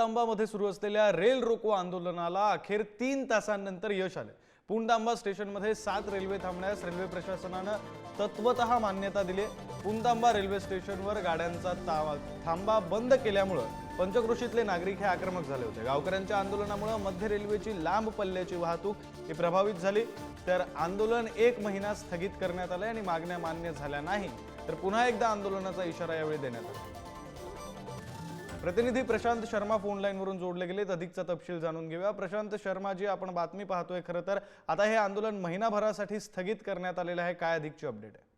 पुणतांबामध्ये सुरू असलेल्या रेल रोको आंदोलनाला अखेर तीन तासांनंतर यश आले. पुणतांबा स्टेशनमध्ये सात रेल्वे थांबण्यास रेल्वे प्रशासनानं तत्वत मान्यता दिली. पुणतांबा रेल्वे स्टेशनवर गाड्यांचा ता- थांबा बंद केल्यामुळं पंचक्रोशीतले नागरिक हे आक्रमक झाले होते. गावकऱ्यांच्या आंदोलनामुळं मध्य रेल्वेची लांब पल्ल्याची वाहतूक ही प्रभावित झाली. तर आंदोलन एक महिना स्थगित करण्यात आलं आणि मागण्या मान्य झाल्या नाही. तर पुन्हा एकदा आंदोलनाचा इशारा यावेळी देण्यात आला. प्रतिनिधी प्रशांत शर्मा फोन लाईनवरून जोडले गेलेत. अधिकचा तपशील जाणून घेऊया. प्रशांत शर्मा जी आपण बातमी पाहतोय खरं तर आता हे आंदोलन महिनाभरासाठी स्थगित करण्यात आलेलं आहे. काय अधिकची अपडेट आहे?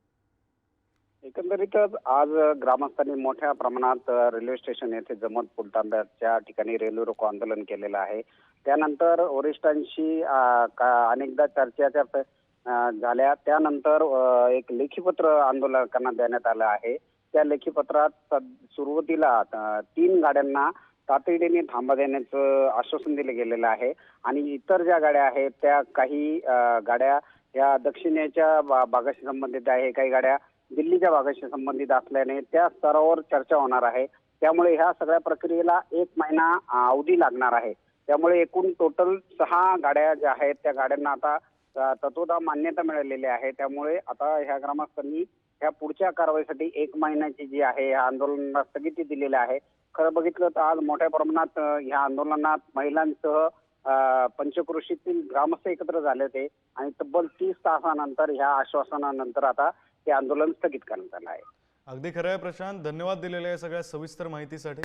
एकंदरीतच आज ग्रामस्थांनी मोठ्या प्रमाणात रेल्वे स्टेशन येथे जमत पुलतांब्याच्या ठिकाणी रेल्वे रोको आंदोलन केलेलं आहे. त्यानंतर वरिष्ठांशी का- अनेकदा चर्चा झाल्या. त्यानंतर एक लेखीपत्र आंदोलकांना देण्यात आलं आहे. त्या लेखीपत्रात सुरुवातीला तीन गाड्यांना तातडीने थांबा देण्याचं आश्वासन दिलं गेलेलं आहे. आणि इतर ज्या गाड्या आहेत त्या काही गाड्या या दक्षिणेच्या बा भागाशी संबंधित आहे काही गाड्या दिल्लीच्या भागाशी संबंधित असल्याने त्या स्तरावर चर्चा होणार आहे. त्यामुळे ह्या सगळ्या प्रक्रियेला एक महिना अवधी लागणार आहे. त्यामुळे एकूण टोटल सहा गाड्या ज्या आहेत त्या गाड्यांना आता तत्वता मान्यता मिळालेली आहे. त्यामुळे आता ह्या ग्रामस्थांनी ह्या पुढच्या कारवाईसाठी एक महिन्याची जी आहे या आंदोलनाला स्थगिती दिलेली आहे. खरं बघितलं तर आज मोठ्या प्रमाणात ह्या आंदोलनात महिलांसह अ, पंचक्रोशीतील ग्रामस्थ एकत्र झाले होते आणि तब्बल तीस तासानंतर ह्या आश्वासनानंतर आता हे आंदोलन स्थगित करण्यात आलं आहे. अगदी खरं आहे प्रशांत. धन्यवाद दिलेल्या सगळ्या सविस्तर माहितीसाठी.